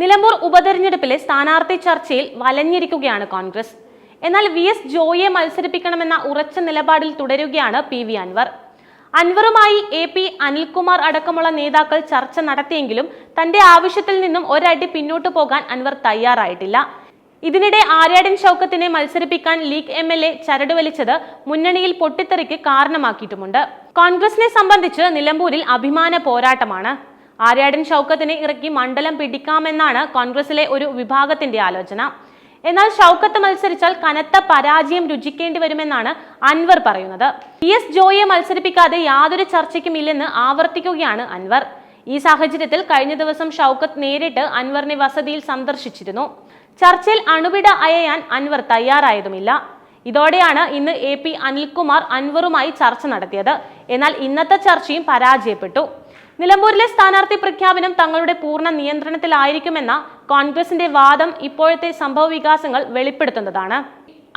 നിലമ്പൂർ ഉപതെരഞ്ഞെടുപ്പിലെ സ്ഥാനാർത്ഥി ചർച്ചയിൽ വലഞ്ഞിരിക്കുകയാണ് കോൺഗ്രസ്. എന്നാൽ വി എസ് ജോയിയെ മത്സരിപ്പിക്കണമെന്ന ഉറച്ച നിലപാടിൽ തുടരുകയാണ് പി വി അൻവർ. അൻവറുമായി എ പി അനിൽകുമാർ അടക്കമുള്ള നേതാക്കൾ ചർച്ച നടത്തിയെങ്കിലും തന്റെ ആവശ്യത്തിൽ നിന്നും ഒരടി പിന്നോട്ട് പോകാൻ അൻവർ തയ്യാറായിട്ടില്ല. ഇതിനിടെ ആര്യാടൻ ചൌക്കത്തിനെ മത്സരിപ്പിക്കാൻ ലീഗ് എം എൽ എ ചരട് വലിച്ചത് മുന്നണിയിൽ പൊട്ടിത്തെറിക്ക് കാരണമാക്കിയിട്ടുമുണ്ട്. കോൺഗ്രസിനെ സംബന്ധിച്ച് നിലമ്പൂരിൽ അഭിമാന പോരാട്ടമാണ്. ആര്യാടൻ ഷൗക്കത്തിനെ ഇറക്കി മണ്ഡലം പിടിക്കാമെന്നാണ് കോൺഗ്രസിലെ ഒരു വിഭാഗത്തിന്റെ ആലോചന. എന്നാൽ ഷൗക്കത്ത് മത്സരിച്ചാൽ കനത്ത പരാജയം രുചിക്കേണ്ടി വരുമെന്നാണ് അൻവർ പറയുന്നത്. പി എസ് ജോയിയെ മത്സരിപ്പിക്കാതെ യാതൊരു ചർച്ചയ്ക്കും ഇല്ലെന്ന് ആവർത്തിക്കുകയാണ് അൻവർ. ഈ സാഹചര്യത്തിൽ കഴിഞ്ഞ ദിവസം ഷൗക്കത്ത് നേരിട്ട് അൻവറിനെ വസതിയിൽ സന്ദർശിച്ചിരുന്നു. ചർച്ചയിൽ അണുവിട അയയാൻ അൻവർ തയ്യാറായതുമില്ല. ഇതോടെയാണ് ഇന്ന് എ പി അനിൽകുമാർ അൻവറുമായി ചർച്ച നടത്തിയത്. എന്നാൽ ഇന്നത്തെ ചർച്ചയും പരാജയപ്പെട്ടു. നിലമ്പൂരിലെ സ്ഥാനാർത്ഥി പ്രഖ്യാപനം തങ്ങളുടെ പൂർണ നിയന്ത്രണത്തിലായിരിക്കുമെന്ന കോൺഗ്രസിന്റെ വാദം ഇപ്പോഴത്തെ സംഭവ വികാസങ്ങൾ വെളിപ്പെടുത്തുന്നതാണ്.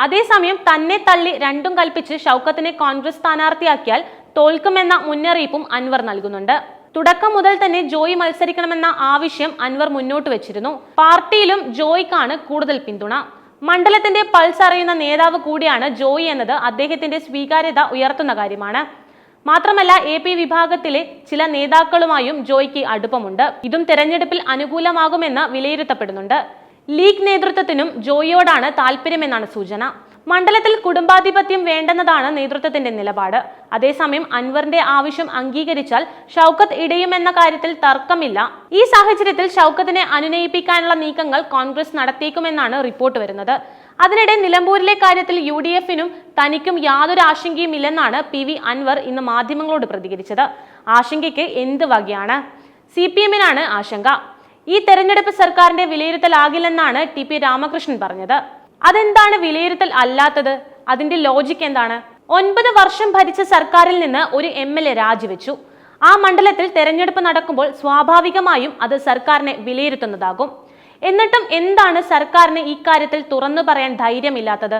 അതേസമയം തന്നെ തള്ളി രണ്ടും കൽപ്പിച്ച് ഷൗക്കത്തിനെ കോൺഗ്രസ് സ്ഥാനാർത്ഥിയാക്കിയാൽ തോൽക്കുമെന്ന മുന്നറിയിപ്പും അൻവർ നൽകുന്നുണ്ട്. തുടക്കം മുതൽ തന്നെ ജോയി മത്സരിക്കണമെന്ന ആവശ്യം അൻവർ മുന്നോട്ട് വെച്ചിരുന്നു. പാർട്ടിയിലും ജോയിക്കാണ് കൂടുതൽ പിന്തുണ. മണ്ഡലത്തിന്റെ പൾസ് അറിയുന്ന നേതാവ് കൂടിയാണ് ജോയി എന്നത് അദ്ദേഹത്തിന്റെ സ്വീകാര്യത ഉയർത്തുന്ന കാര്യമാണ്. മാത്രമല്ല എ പി വിഭാഗത്തിലെ ചില നേതാക്കളുമായും ജോയ്ക്ക് അടുപ്പമുണ്ട്. ഇതും തെരഞ്ഞെടുപ്പിൽ അനുകൂലമാകുമെന്ന് വിലയിരുത്തപ്പെടുന്നുണ്ട്. ലീഗ് നേതൃത്വത്തിനും ജോയിയോടാണ് താല്പര്യമെന്നാണ് സൂചന. മണ്ഡലത്തിൽ കുടുംബാധിപത്യം വേണ്ടെന്നതാണ് നേതൃത്വത്തിന്റെ നിലപാട്. അതേസമയം അൻവറിന്റെ ആവശ്യം അംഗീകരിച്ചാൽ ഷൗക്കത്ത് ഇടയുമെന്ന കാര്യത്തിൽ തർക്കമില്ല. ഈ സാഹചര്യത്തിൽ ഷൗക്കത്തിനെ അനുനയിപ്പിക്കാനുള്ള നീക്കങ്ങൾ കോൺഗ്രസ് നടത്തിയേക്കുമെന്നാണ് റിപ്പോർട്ട് വരുന്നത്. അതിനിടെ നിലമ്പൂരിലെ കാര്യത്തിൽ യു ഡി എഫിനും തനിക്കും യാതൊരു ആശങ്കയും ഇല്ലെന്നാണ് പി വി അൻവർ ഇന്ന് മാധ്യമങ്ങളോട് പ്രതികരിച്ചത്. ആശങ്കയ്ക്ക് എന്ത് വകയാണ്? സി പി എമ്മിനാണ് ആശങ്ക. ഈ തെരഞ്ഞെടുപ്പ് സർക്കാരിന്റെ വിലയിരുത്തലാകില്ലെന്നാണ് ടി പി രാമകൃഷ്ണൻ പറഞ്ഞത്. അതെന്താണ് വിലയിരുത്തൽ അല്ലാത്തത്? അതിന്റെ ലോജിക്ക് എന്താണ്? ഒൻപത് വർഷം ഭരിച്ച സർക്കാരിൽ നിന്ന് ഒരു എം എൽ എ രാജിവെച്ചു. ആ മണ്ഡലത്തിൽ തെരഞ്ഞെടുപ്പ് നടക്കുമ്പോൾ സ്വാഭാവികമായും അത് സർക്കാരിനെ വിലയിരുത്തുന്നതാകും. എന്നിട്ടും എന്താണ് സർക്കാരിന് ഇക്കാര്യത്തിൽ തുറന്നു പറയാൻ ധൈര്യമില്ലാത്തത്?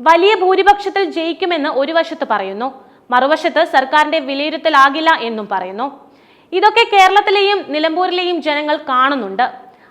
വലിയ ഭൂരിപക്ഷത്തിൽ ജയിക്കുമെന്ന് ഒരു വശത്ത് പറയുന്നു. മറുവശത്ത് സർക്കാരിന്റെ വിലയിരുത്തലാകില്ല എന്നും പറയുന്നു. ഇതൊക്കെ കേരളത്തിലെയും നിലമ്പൂരിലെയും ജനങ്ങൾ കാണുന്നുണ്ട്.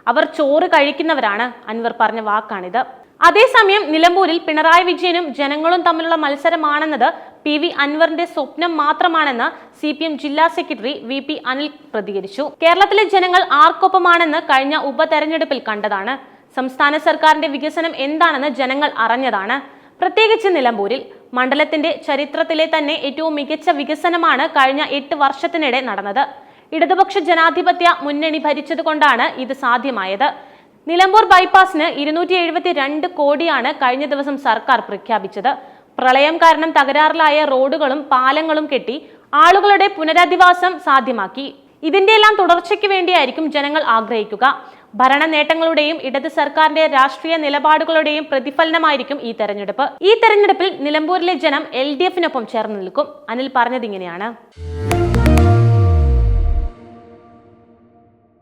അവർ ചോറ് കഴിക്കുന്നവരാണ്. അൻവർ പറഞ്ഞ വാക്കാണിത്. അതേസമയം നിലമ്പൂരിൽ പിണറായി വിജയനും ജനങ്ങളും തമ്മിലുള്ള മത്സരമാണെന്നത് പി വി അൻവറിന്റെ സ്വപ്നം മാത്രമാണെന്ന് സി പി എം ജില്ലാ സെക്രട്ടറി വി പി അനിൽ പ്രതികരിച്ചു. കേരളത്തിലെ ജനങ്ങൾ ആർക്കൊപ്പമാണെന്ന് കഴിഞ്ഞ ഉപതെരഞ്ഞെടുപ്പിൽ കണ്ടതാണ്. സംസ്ഥാന സർക്കാരിന്റെ വികസനം എന്താണെന്ന് ജനങ്ങൾ അറിഞ്ഞതാണ്. പ്രത്യേകിച്ച് നിലമ്പൂരിൽ മണ്ഡലത്തിന്റെ ചരിത്രത്തിലെ തന്നെ ഏറ്റവും മികച്ച വികസനമാണ് കഴിഞ്ഞ എട്ട് വർഷത്തിനിടെ നടന്നത്. ഇടതുപക്ഷ ജനാധിപത്യ മുന്നണി ഭരിച്ചതുകൊണ്ടാണ് ഇത് സാധ്യമായത്. നിലമ്പൂർ ബൈപ്പാസിന് ഇരുന്നൂറ്റി എഴുപത്തി രണ്ട് കോടിയാണ് കഴിഞ്ഞ ദിവസം സർക്കാർ പ്രഖ്യാപിച്ചത്. പ്രളയം കാരണം തകരാറിലായ റോഡുകളും പാലങ്ങളും കെട്ടി ആളുകളുടെ പുനരധിവാസം സാധ്യമാക്കി. ഇതിന്റെ എല്ലാം തുടർച്ചയ്ക്ക് വേണ്ടിയായിരിക്കും ജനങ്ങൾ ആഗ്രഹിക്കുക. ഭരണ നേട്ടങ്ങളുടെയും ഇടത് സർക്കാരിന്റെ രാഷ്ട്രീയ നിലപാടുകളുടെയും പ്രതിഫലനമായിരിക്കും ഈ തെരഞ്ഞെടുപ്പ്. ഈ തെരഞ്ഞെടുപ്പിൽ നിലമ്പൂരിലെ ജനം എൽ ഡി എഫിനൊപ്പം ചേർന്ന് നിൽക്കും. അനിൽ പറഞ്ഞത് ഇങ്ങനെയാണ്